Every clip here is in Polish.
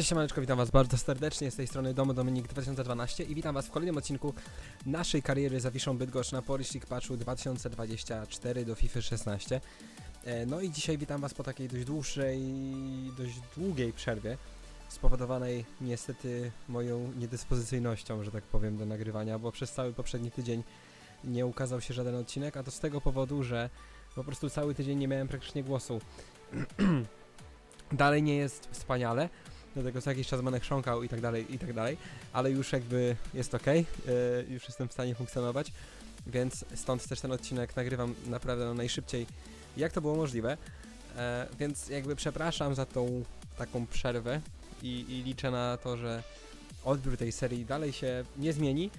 Cześć siemaneczko, witam was bardzo serdecznie z tej strony Domy Dominik 2012 i witam was w kolejnym odcinku naszej kariery Zawiszą Bydgoszcz na Polish League Patchu 2024 do FIFA 16. E, No i dzisiaj witam was po takiej dość dłuższej, dość długiej przerwie spowodowanej niestety moją niedyspozycyjnością, że tak powiem, do nagrywania, bo przez cały poprzedni tydzień nie ukazał się żaden odcinek, a to z tego powodu, że po prostu cały tydzień nie miałem praktycznie głosu. Dalej nie jest wspaniale, dlatego co jakiś czas będę chrząkał i tak dalej, i tak dalej, ale już jakby jest ok, już jestem w stanie funkcjonować, więc stąd też ten odcinek nagrywam naprawdę no najszybciej, jak to było możliwe, e, więc jakby przepraszam za tą taką przerwę i, i liczę na to, że odbiór tej serii dalej się nie zmieni,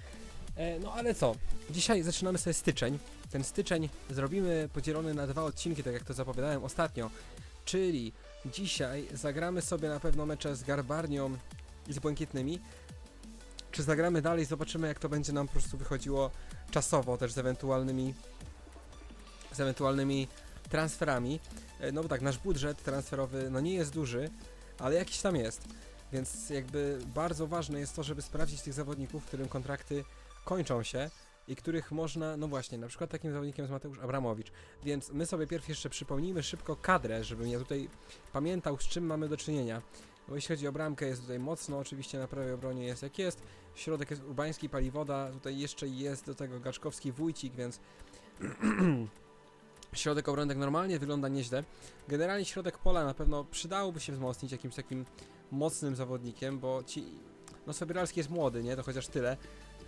e, no ale co, dzisiaj zaczynamy sobie styczeń, ten styczeń zrobimy podzielony na dwa odcinki, tak jak to zapowiadałem ostatnio, czyli Dzisiaj zagramy sobie na pewno mecze z Garbarnią i z Błękitnymi. Czy zagramy dalej? Zobaczymy jak to będzie nam po prostu wychodziło czasowo też z ewentualnymi z ewentualnymi transferami. E, No bo tak, nasz budżet transferowy no nie jest duży, ale jakiś tam jest. Więc jakby bardzo ważne jest to, żeby sprawdzić tych zawodników, którym kontrakty kończą się i których można, no właśnie, na przykład takim zawodnikiem jest Mateusz Abramowicz. Więc my sobie pierw jeszcze przypomnijmy szybko kadrę, żebym ja tutaj pamiętał z czym mamy do czynienia. Bo jeśli chodzi o bramkę jest tutaj mocno, oczywiście na prawej obronie jest jak jest. Środek jest Urbański, Paliwoda, tutaj jeszcze jest do tego Gaczkowski, Wójcik, więc środek obrony tak normalnie wygląda nieźle. Generalnie środek pola na pewno przydałoby się wzmocnić jakimś takim mocnym zawodnikiem, bo ci... No Sobieralski jest młody, nie? To chociaż tyle.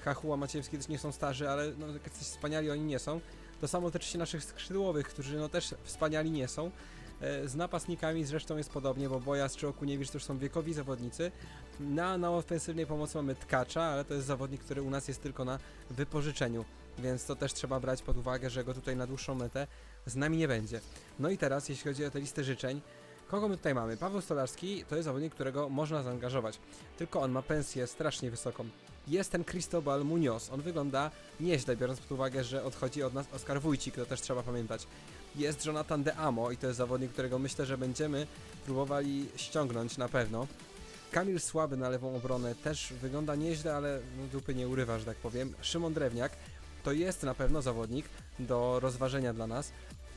Hachuła, Maciejewski też nie są starzy, ale no jacyś wspaniali oni nie są. To samo tyczy się naszych skrzydłowych, którzy no też wspaniali nie są. E, Z napastnikami zresztą jest podobnie, bo Bojas czy Okuniewicz to już są wiekowi zawodnicy. Na, na ofensywnej pomocy mamy Tkacza, ale to jest zawodnik, który u nas jest tylko na wypożyczeniu, więc to też trzeba brać pod uwagę, że go tutaj na dłuższą metę z nami nie będzie. No i teraz, jeśli chodzi o tę listę życzeń, kogo my tutaj mamy? Paweł Stolarski to jest zawodnik, którego można zaangażować, tylko on ma pensję strasznie wysoką. Jest ten Cristobal Munoz, on wygląda nieźle, biorąc pod uwagę, że odchodzi od nas Oskar Wójcik, to też trzeba pamiętać jest Jonathan De Amo i to jest zawodnik, którego myślę, że będziemy próbowali ściągnąć na pewno. Kamil Słaby na lewą obronę też wygląda nieźle, ale no, dupy nie urywa, że tak powiem. Szymon Drewniak to jest na pewno zawodnik do rozważenia dla nas.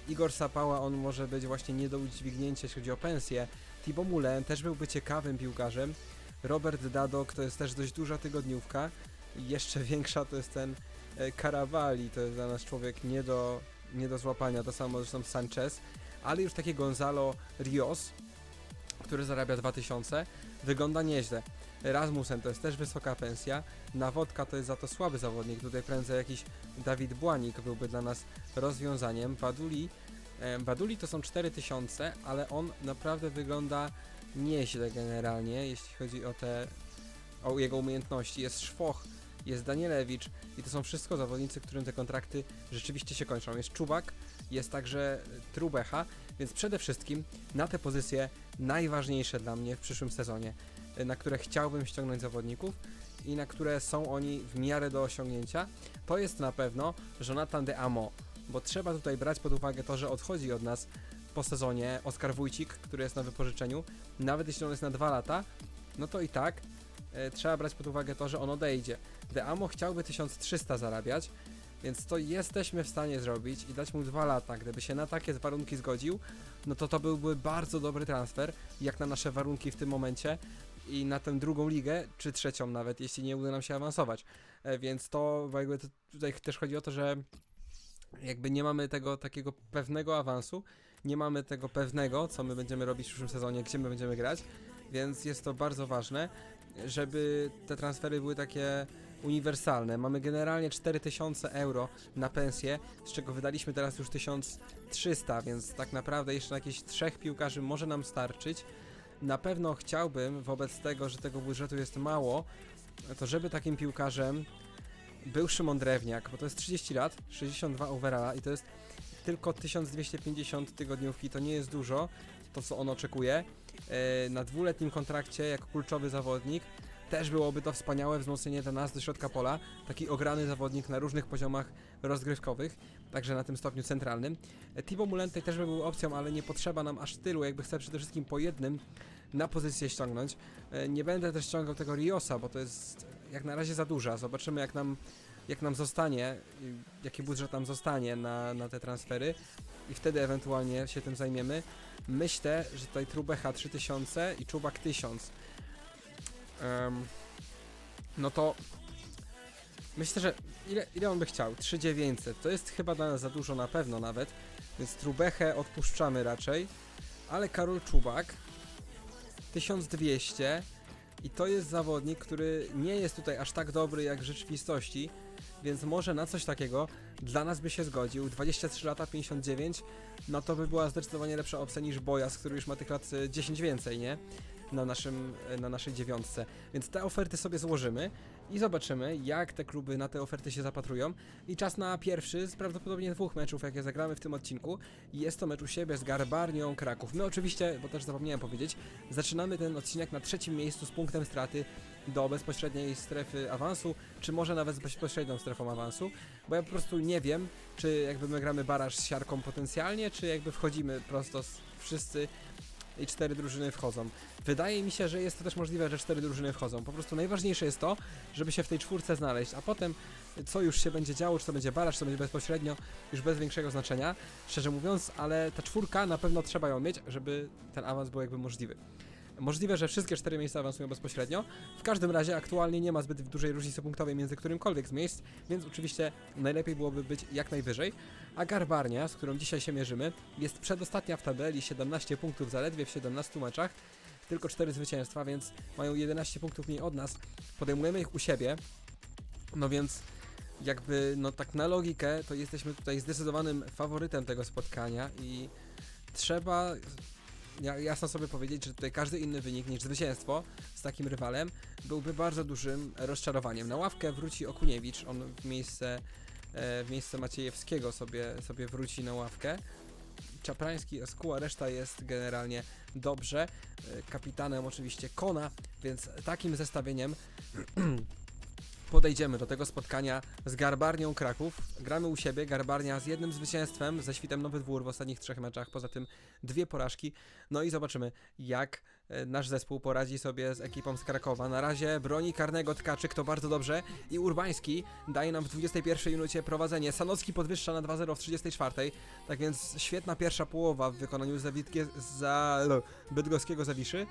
Igor Sapała, on może być właśnie nie do udźwignięcia, jeśli chodzi o pensję. Thibaut Moulin też byłby ciekawym piłkarzem. Robert Dadok to jest też dość duża tygodniówka. Jeszcze większa to jest ten e, Caravali, to jest dla nas człowiek nie do nie do złapania, to samo zresztą Sanchez, ale już taki Gonzalo Rios, który zarabia 2000, wygląda nieźle. Rasmussen to jest też wysoka pensja, Nawodka to jest za to słaby zawodnik, tutaj prędzej jakiś Dawid Błanik byłby dla nas rozwiązaniem. Baduli, e, Baduli to są 4000, ale on naprawdę wygląda nieźle generalnie, jeśli chodzi o te, o jego umiejętności. Jest Szwoch, jest Danielewicz i to są wszystko zawodnicy, którym te kontrakty rzeczywiście się kończą. Jest Czubak, jest także Trubecha, więc przede wszystkim na te pozycje najważniejsze dla mnie w przyszłym sezonie, na które chciałbym ściągnąć zawodników i na które są oni w miarę do osiągnięcia, to jest na pewno Jonathan de Amo, bo trzeba tutaj brać pod uwagę to, że odchodzi od nas po sezonie Oskar Wójcik, który jest na wypożyczeniu, nawet jeśli on jest na dwa lata, no to i tak e, trzeba brać pod uwagę to, że on odejdzie. De Amo chciałby 1300 zarabiać, więc to jesteśmy w stanie zrobić i dać mu dwa lata. Gdyby się na takie warunki zgodził, no to to byłby bardzo dobry transfer, jak na nasze warunki w tym momencie i na tę drugą ligę, czy trzecią nawet, jeśli nie uda nam się awansować. E, Więc to jakby to tutaj też chodzi o to, że jakby nie mamy tego takiego pewnego awansu, nie mamy tego pewnego, co my będziemy robić w przyszłym sezonie, gdzie my będziemy grać, więc jest to bardzo ważne, żeby te transfery były takie uniwersalne. Mamy generalnie 4000 euro na pensję, z czego wydaliśmy teraz już 1300, więc tak naprawdę jeszcze jakieś trzech piłkarzy może nam starczyć. Na pewno chciałbym, wobec tego, że tego budżetu jest mało, to żeby takim piłkarzem był Szymon Drewniak, bo to jest 30 lat, 62 overalla i to jest tylko 1250 tygodniówki, to nie jest dużo, to co on oczekuje. E, Na dwuletnim kontrakcie jako kluczowy zawodnik też byłoby to wspaniałe wzmocnienie dla nas do środka pola, taki ograny zawodnik na różnych poziomach rozgrywkowych, także na tym stopniu centralnym. E, Thibaut Moulin tutaj też by był opcją, ale nie potrzeba nam aż tylu, jakby chcę przede wszystkim po jednym na pozycję ściągnąć. E, Nie będę też ściągał tego Riosa, bo to jest jak na razie za duża. Zobaczymy jak nam, jak nam zostanie, jaki budżet nam zostanie na, na te transfery i wtedy ewentualnie się tym zajmiemy. Myślę, że tutaj Trubecha 3000 i Czubak 1000. Em, no to myślę, że ile, ile on by chciał? 3900. To jest chyba dla nas za dużo na pewno nawet, więc Trubechę odpuszczamy raczej, ale Karol Czubak 1200 i to jest zawodnik, który nie jest tutaj aż tak dobry jak w rzeczywistości, więc może na coś takiego dla nas by się zgodził. 23 lata, 59, no to by była zdecydowanie lepsza opcja niż Bojas, który już ma tych lat e, 10 więcej, nie? Na, naszym, e, na naszej dziewiątce. Więc te oferty sobie złożymy i zobaczymy, jak te kluby na te oferty się zapatrują. I czas na pierwszy z prawdopodobnie dwóch meczów, jakie zagramy w tym odcinku. Jest to mecz u siebie z Garbarnią Kraków. My oczywiście, bo też zapomniałem powiedzieć, zaczynamy ten odcinek na trzecim miejscu z punktem straty do bezpośredniej strefy awansu, czy może nawet z bezpośrednią strefą awansu, bo ja po prostu nie wiem, czy jakby my gramy baraż z siarką potencjalnie, czy jakby wchodzimy prosto z wszyscy i cztery drużyny wchodzą. Wydaje mi się, że jest to też możliwe, że cztery drużyny wchodzą. Po prostu najważniejsze jest to, żeby się w tej czwórce znaleźć, a potem co już się będzie działo, czy to będzie baraż, czy to będzie bezpośrednio, już bez większego znaczenia, szczerze mówiąc, ale ta czwórka na pewno trzeba ją mieć, żeby ten awans był jakby możliwy. Możliwe, że wszystkie cztery miejsca awansują bezpośrednio. W każdym razie aktualnie nie ma zbyt dużej różnicy punktowej między którymkolwiek z miejsc, więc oczywiście najlepiej byłoby być jak najwyżej. A Garbarnia, z którą dzisiaj się mierzymy, jest przedostatnia w tabeli, 17 punktów zaledwie w 17 meczach, tylko 4 zwycięstwa, więc mają 11 punktów mniej od nas. Podejmujemy ich u siebie, no więc jakby, no tak na logikę, to jesteśmy tutaj zdecydowanym faworytem tego spotkania i trzeba jasno sobie powiedzieć, że tutaj każdy inny wynik niż zwycięstwo z takim rywalem byłby bardzo dużym rozczarowaniem. Na ławkę wróci Okuniewicz, on w miejsce, e, w miejsce Maciejewskiego sobie, sobie wróci na ławkę. Czaprański, Eskuła, reszta jest generalnie dobrze. E, Kapitanem oczywiście Kona, więc takim zestawieniem podejdziemy do tego spotkania z Garbarnią Kraków. Gramy u siebie, Garbarnia z jednym zwycięstwem, ze świtem Nowy Dwór w ostatnich trzech meczach, poza tym dwie porażki. No i zobaczymy, jak e, nasz zespół poradzi sobie z ekipą z Krakowa. Na razie broni karnego Tkaczyk, to bardzo dobrze. I Urbański daje nam w 21 minucie prowadzenie. Sanocki podwyższa na 2-0 w 34. Tak więc świetna pierwsza połowa w wykonaniu Zawitkie, za, Bydgoskiego Zawiszy.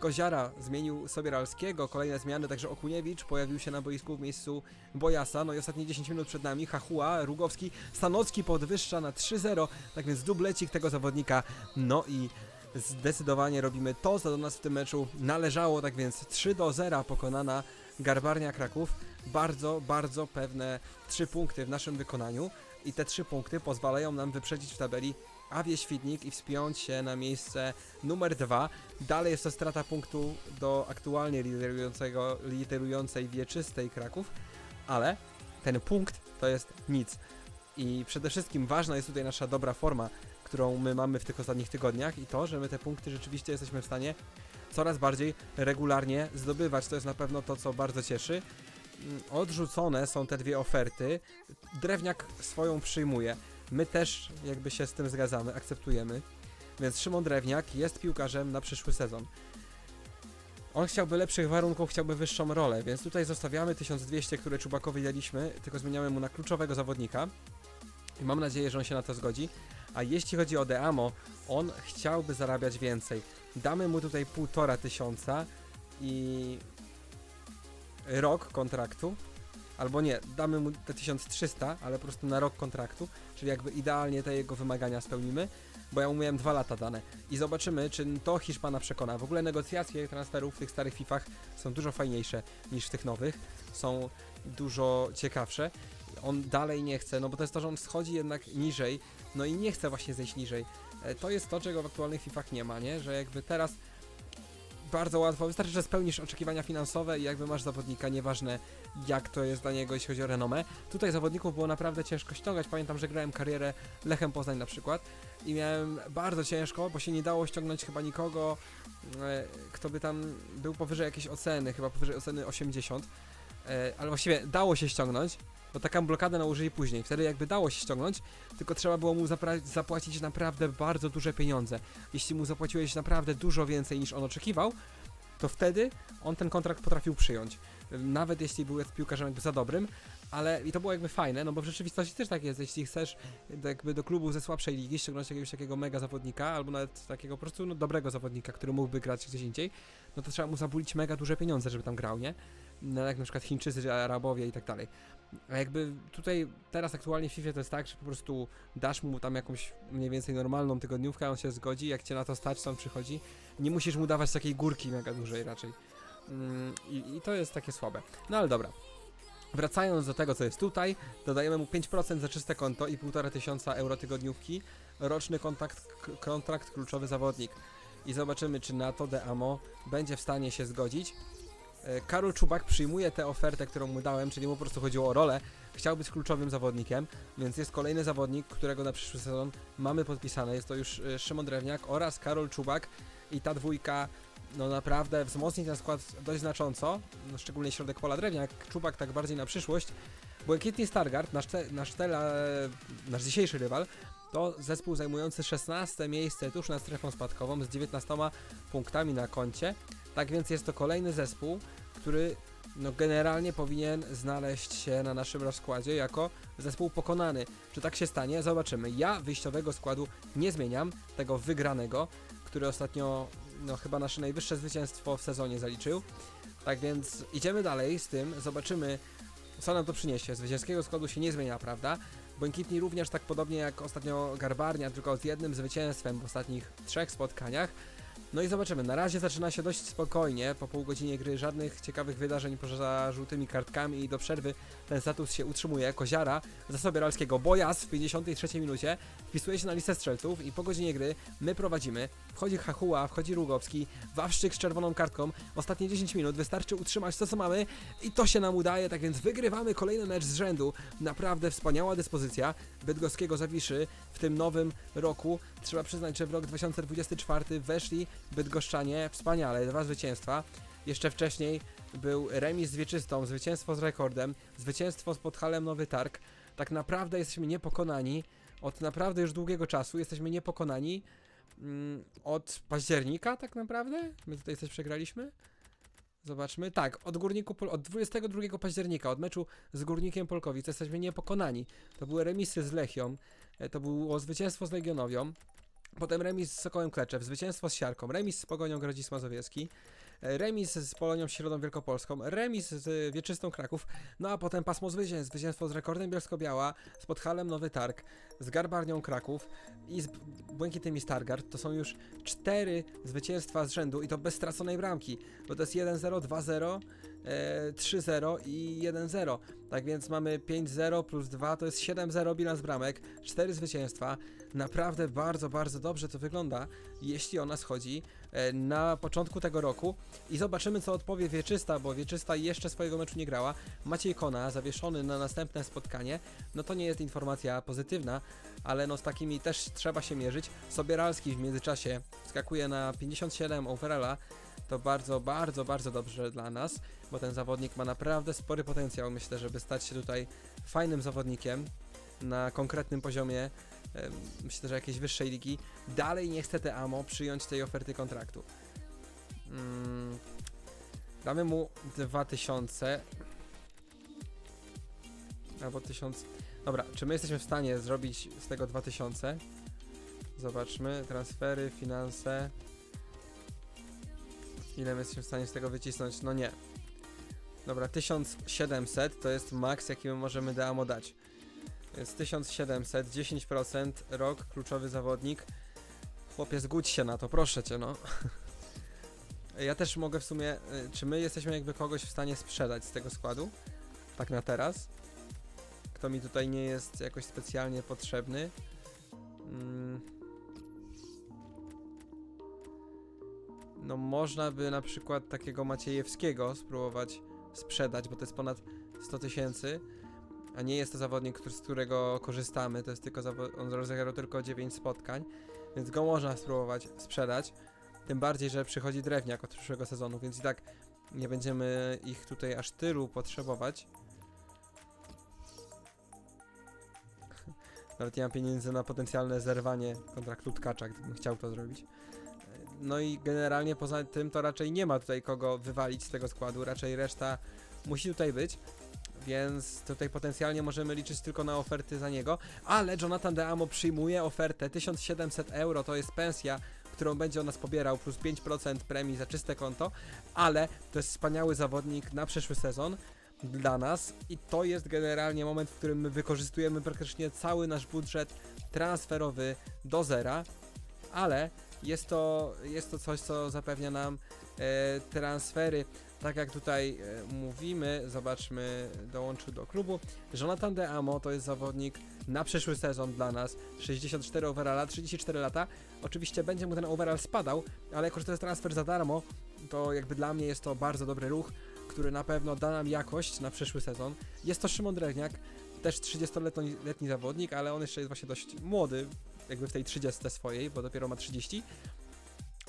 Koziara zmienił Sobieralskiego, kolejne zmiany, także Okuniewicz pojawił się na boisku w miejscu Bojasa, no i ostatnie 10 minut przed nami, Hachua, Rugowski, Stanocki podwyższa na 3-0, tak więc dublecik tego zawodnika, no i zdecydowanie robimy to, co do nas w tym meczu należało, tak więc 3 do 0 pokonana Garbarnia Kraków, bardzo, bardzo pewne 3 punkty w naszym wykonaniu i te 3 punkty pozwalają nam wyprzedzić w tabeli Awie Świdnik i wspiąć się na miejsce numer 2. Dalej jest to strata punktu do aktualnie liderującego, liderującej wieczystej Kraków, ale ten punkt to jest nic. I przede wszystkim ważna jest tutaj nasza dobra forma, którą my mamy w tych ostatnich tygodniach i to, że my te punkty rzeczywiście jesteśmy w stanie coraz bardziej regularnie zdobywać. To jest na pewno to, co bardzo cieszy. Mm, Odrzucone są te dwie oferty. Drewniak swoją przyjmuje. My też jakby się z tym zgadzamy, akceptujemy. Więc Szymon Drewniak jest piłkarzem na przyszły sezon. On chciałby lepszych warunków, chciałby wyższą rolę, więc tutaj zostawiamy 1200, które Czubakowi daliśmy, tylko zmieniamy mu na kluczowego zawodnika. I mam nadzieję, że on się na to zgodzi. A jeśli chodzi o Deamo, on chciałby zarabiać więcej. Damy mu tutaj półtora tysiąca i rok kontraktu. Albo nie, damy mu te 1300, ale po prostu na rok kontraktu, czyli jakby idealnie te jego wymagania spełnimy, bo ja mu miałem dwa lata dane. I zobaczymy, czy to Hiszpana przekona. W ogóle negocjacje transferów w tych starych FIFach są dużo fajniejsze niż w tych nowych, są dużo ciekawsze. On dalej nie chce, no bo to jest to, że on schodzi jednak niżej, no i nie chce właśnie zejść niżej. E, To jest to, czego w aktualnych FIFach nie ma, nie? Że jakby teraz bardzo łatwo, wystarczy, że spełnisz oczekiwania finansowe i jakby masz zawodnika, nieważne jak to jest dla niego, jeśli chodzi o renomę. Tutaj zawodników było naprawdę ciężko ściągać. Pamiętam, że grałem karierę Lechem Poznań na przykład i miałem bardzo ciężko, bo się nie dało ściągnąć chyba nikogo, e, kto by tam był powyżej jakiejś oceny, chyba powyżej oceny 80. e, ale właściwie dało się ściągnąć, bo taką blokadę nałożyli później. Wtedy jakby dało się ściągnąć, tylko trzeba było mu zapłacić naprawdę bardzo duże pieniądze. Jeśli mu zapłaciłeś naprawdę dużo więcej niż on oczekiwał, to wtedy on ten kontrakt potrafił przyjąć. Nawet jeśli był piłkarzem jakby za dobrym, ale i to było jakby fajne, no bo w rzeczywistości też tak jest, jeśli chcesz jakby do klubu ze słabszej ligi ściągnąć jakiegoś takiego mega zawodnika, albo nawet takiego po prostu no, dobrego zawodnika, który mógłby grać gdzieś indziej, no to trzeba mu zabulić mega duże pieniądze, żeby tam grał, nie? No, jak na przykład Chińczycy, Arabowie i tak dalej. A jakby tutaj, teraz aktualnie w FIFA to jest tak, że po prostu dasz mu tam jakąś mniej więcej normalną tygodniówkę, on się zgodzi, jak cię na to stać, on przychodzi. Nie musisz mu dawać takiej górki mega dużej raczej. Mm, i, I to jest takie słabe. No ale dobra. Wracając do tego, co jest tutaj, dodajemy mu 5% za czyste konto i 1,5 tysiąca euro tygodniówki, roczny kontakt, kontrakt kluczowy zawodnik. I zobaczymy, czy na to Deamo będzie w stanie się zgodzić. E, Karol Czubak przyjmuje tę ofertę, którą mu dałem, czyli mu po prostu chodziło o rolę. Chciał być kluczowym zawodnikiem, więc jest kolejny zawodnik, którego na przyszły sezon mamy podpisane. Jest to już e, Szymon Drewniak oraz Karol Czubak i ta dwójka no naprawdę wzmocni ten skład dość znacząco, no szczególnie środek pola Drewniak, Czubak tak bardziej na przyszłość. Błękitny Stargard, nasz, nasz, tela, nasz dzisiejszy rywal, to zespół zajmujący 16 miejsce tuż nad strefą spadkową z 19 punktami na koncie. Tak więc jest to kolejny zespół, który no generalnie powinien znaleźć się na naszym rozkładzie jako zespół pokonany. Czy tak się stanie? Zobaczymy. Ja wyjściowego składu nie zmieniam, tego wygranego, który ostatnio no chyba nasze najwyższe zwycięstwo w sezonie zaliczył. Tak więc idziemy dalej z tym, zobaczymy co nam to przyniesie. Zwycięskiego składu się nie zmienia, prawda? Błękitni również tak podobnie jak ostatnio Garbarnia, tylko z jednym zwycięstwem w ostatnich trzech spotkaniach. No i zobaczymy. Na razie zaczyna się dość spokojnie. Po pół godzinie gry żadnych ciekawych wydarzeń poza żółtymi kartkami i do przerwy ten status się utrzymuje. Koziara za Sobieralskiego Bojas w 53 minucie wpisuje się na listę strzelców i po godzinie gry my prowadzimy. Wchodzi Hachuła, wchodzi Rugowski, Wawrzyk z czerwoną kartką. Ostatnie 10 minut wystarczy utrzymać to co mamy i to się nam udaje, tak więc wygrywamy kolejny mecz z rzędu. Naprawdę wspaniała dyspozycja Bydgoskiego Zawiszy w tym nowym roku. Trzeba przyznać, że w rok 2024 weszli Bydgoszczanie wspaniale, dwa zwycięstwa. Jeszcze wcześniej był remis z Wieczystą, zwycięstwo z rekordem, zwycięstwo z Podhalem Nowy Targ. Tak naprawdę jesteśmy niepokonani od naprawdę już długiego czasu. Jesteśmy niepokonani mm, od października tak naprawdę. My tutaj coś przegraliśmy. Zobaczmy. Tak, od Górniku od 22 października, od meczu z Górnikiem Polkowic jesteśmy niepokonani. To były remisy z Lechią, e, to było zwycięstwo z Legionowią, potem remis z Sokołem Kleczew, zwycięstwo z Siarką, remis z Pogonią Grodzisk Mazowiecki, remis z Polonią Środą Wielkopolską, remis z Wieczystą Kraków, no a potem pasmo zwycięstw, zwycięstwo z Rekordem Bielsko-Biała, z Podhalem Nowy Targ, z Garbarnią Kraków i z Błękitymi Stargard. To są już cztery zwycięstwa z rzędu i to bez straconej bramki, bo to jest 1-0, 2-0, e, 3-0 i 1-0. Tak więc mamy 5-0 plus 2 to jest 7-0 bilans bramek, 4 zwycięstwa. Naprawdę bardzo, bardzo dobrze to wygląda, jeśli o nas chodzi na początku tego roku. I zobaczymy, co odpowie Wieczysta, bo Wieczysta jeszcze swojego meczu nie grała. Maciej Kona zawieszony na następne spotkanie. No to nie jest informacja pozytywna, ale no z takimi też trzeba się mierzyć. Sobieralski w międzyczasie skakuje na 57 overalla. To bardzo, bardzo, bardzo dobrze dla nas, bo ten zawodnik ma naprawdę spory potencjał. Myślę, żeby stać się tutaj fajnym zawodnikiem na konkretnym poziomie. Myślę, że jakiejś wyższej ligi. Dalej nie chce te AMO przyjąć tej oferty kontraktu. Mm, damy mu 2000 albo 1000. Dobra, czy my jesteśmy w stanie zrobić z tego 2000? Zobaczmy, transfery, finanse. Ile my jesteśmy w stanie z tego wycisnąć? No nie. Dobra, 1700 to jest maks, jaki my możemy Deamo dać. Jest 1700, 10%, rok, kluczowy zawodnik. Chłopie, zgódź się na to, proszę cię, no. Ja też mogę w sumie, y, czy my jesteśmy jakby kogoś w stanie sprzedać z tego składu? Tak na teraz? Kto mi tutaj nie jest jakoś specjalnie potrzebny? Mm. No można by na przykład takiego Maciejewskiego spróbować sprzedać, bo to jest ponad 100 tysięcy, a nie jest to zawodnik, z którego korzystamy, to jest tylko on rozegrał tylko 9 spotkań, więc go można spróbować sprzedać. Tym bardziej, że przychodzi drewniak od przyszłego sezonu, więc i tak Nie będziemy ich tutaj aż tylu potrzebować. Nawet nie mam pieniędzy na potencjalne zerwanie kontraktu tkacza, gdybym chciał to zrobić. No i generalnie poza tym to raczej nie ma tutaj kogo wywalić z tego składu, raczej reszta musi tutaj być. Więc tutaj potencjalnie możemy liczyć tylko na oferty za niego, ale Jonathan Deamo przyjmuje ofertę 1700 euro, to jest pensja, którą będzie on nas pobierał, plus 5% premii za czyste konto, ale to jest wspaniały zawodnik na przyszły sezon dla nas i to jest generalnie moment, w którym my wykorzystujemy praktycznie cały nasz budżet transferowy do zera, ale jest to, jest to coś, co zapewnia nam e, transfery. Tak jak tutaj e, mówimy, zobaczmy, dołączył do klubu. Jonathan De Amo to jest zawodnik na przyszły sezon dla nas. 64 overalla, 34 lata. Oczywiście będzie mu ten overall spadał, ale jako, że to jest transfer za darmo, to jakby dla mnie jest to bardzo dobry ruch, który na pewno da nam jakość na przyszły sezon. Jest to Szymon Drewniak, też 30-letni letni zawodnik, ale on jeszcze jest właśnie dość młody, jakby w tej 30 swojej, bo dopiero ma 30.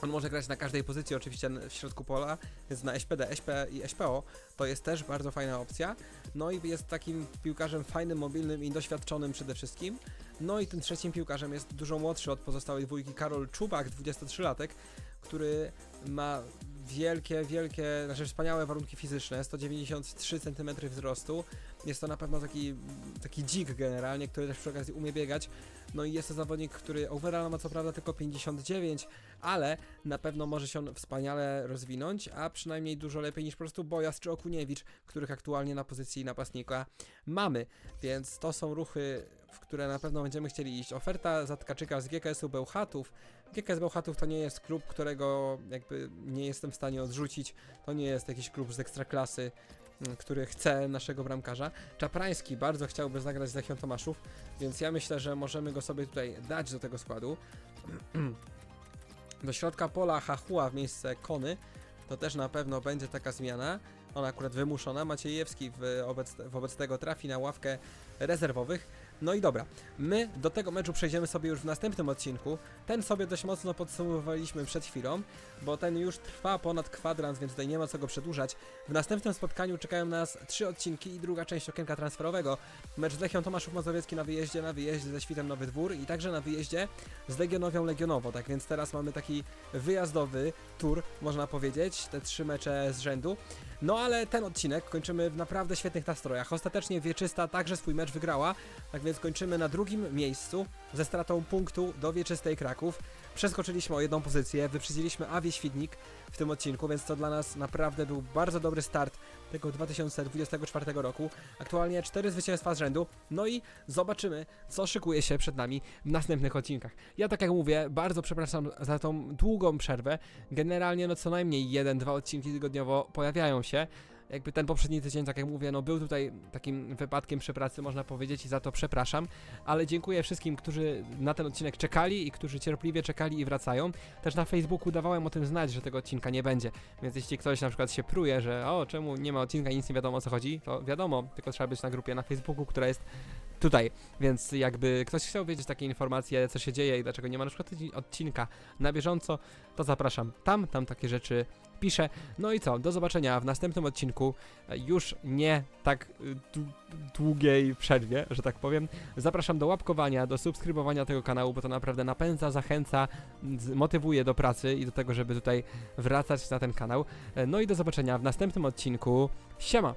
On może grać na każdej pozycji, oczywiście w środku pola, więc na SPD, SP i SPO to jest też bardzo fajna opcja. No i jest takim piłkarzem fajnym, mobilnym i doświadczonym przede wszystkim. No i tym trzecim piłkarzem jest dużo młodszy od pozostałej dwójki Karol Czubak, 23-latek, który ma wielkie, wielkie, znaczy wspaniałe warunki fizyczne, 193 cm wzrostu. Jest to na pewno taki, taki dzik generalnie, który też przy okazji umie biegać. No i jest to zawodnik, który overall ma co prawda tylko 59, ale na pewno może się on wspaniale rozwinąć, a przynajmniej dużo lepiej niż po prostu Bojas czy Okuniewicz, których aktualnie na pozycji napastnika mamy. Więc to są ruchy, w które na pewno będziemy chcieli iść. Oferta za Tkaczyka z GKS-u Bełchatów. GKS Bełchatów to nie jest klub, którego jakby nie jestem w stanie odrzucić. To nie jest jakiś klub z ekstraklasy, m, który chce naszego bramkarza. Czaprański bardzo chciałby zagrać z Lechią Tomaszów, więc ja myślę, że możemy go sobie tutaj dać do tego składu. do środka pola Hachua w miejsce Kony. To też na pewno będzie taka zmiana. Ona akurat wymuszona. Maciejewski wobec, wobec tego trafi na ławkę rezerwowych. No i dobra, my do tego meczu przejdziemy sobie już w następnym odcinku. Ten sobie dość mocno podsumowaliśmy przed chwilą, bo ten już trwa ponad kwadrans, więc tutaj nie ma co go przedłużać. W następnym spotkaniu czekają nas trzy odcinki i druga część okienka transferowego. Mecz z Lechią Tomaszów Mazowiecki na wyjeździe, na wyjeździe ze Świtem Nowy Dwór i także na wyjeździe z Legionowią Legionowo. Tak więc teraz mamy taki wyjazdowy tour, można powiedzieć, te trzy mecze z rzędu. No ale ten odcinek kończymy w naprawdę świetnych nastrojach. Ostatecznie Wieczysta także swój mecz wygrała, tak więc kończymy na drugim miejscu ze stratą punktu do Wieczystej Kraków. Przeskoczyliśmy o jedną pozycję, wyprzedziliśmy Awie Świdnik w tym odcinku, więc to dla nas naprawdę był bardzo dobry start tego 2024 roku. Aktualnie cztery zwycięstwa z rzędu, no i zobaczymy, co szykuje się przed nami w następnych odcinkach. Ja tak jak mówię, bardzo przepraszam za tą długą przerwę. Generalnie no co najmniej jeden, dwa odcinki tygodniowo pojawiają się. Jakby ten poprzedni tydzień, tak jak mówię, no był tutaj takim wypadkiem przy pracy, można powiedzieć, i za to przepraszam. Ale dziękuję wszystkim, którzy na ten odcinek czekali i którzy cierpliwie czekali i wracają. Też na Facebooku dawałem o tym znać, że tego odcinka nie będzie. Więc jeśli ktoś na przykład się pruje, że o, czemu nie ma odcinka i nic nie wiadomo o co chodzi, to wiadomo, tylko trzeba być na grupie na Facebooku, która jest tutaj. Więc jakby ktoś chciał wiedzieć takie informacje, co się dzieje i dlaczego nie ma na przykład odcinka na bieżąco, to zapraszam tam, tam takie rzeczy piszę. No i co, do zobaczenia w następnym odcinku, już nie tak y, dłu- długiej przerwie, że tak powiem. Zapraszam do łapkowania, do subskrybowania tego kanału, bo to naprawdę napędza, zachęca, motywuje do pracy i do tego, żeby tutaj wracać na ten kanał. E, No i do zobaczenia w następnym odcinku. Siema!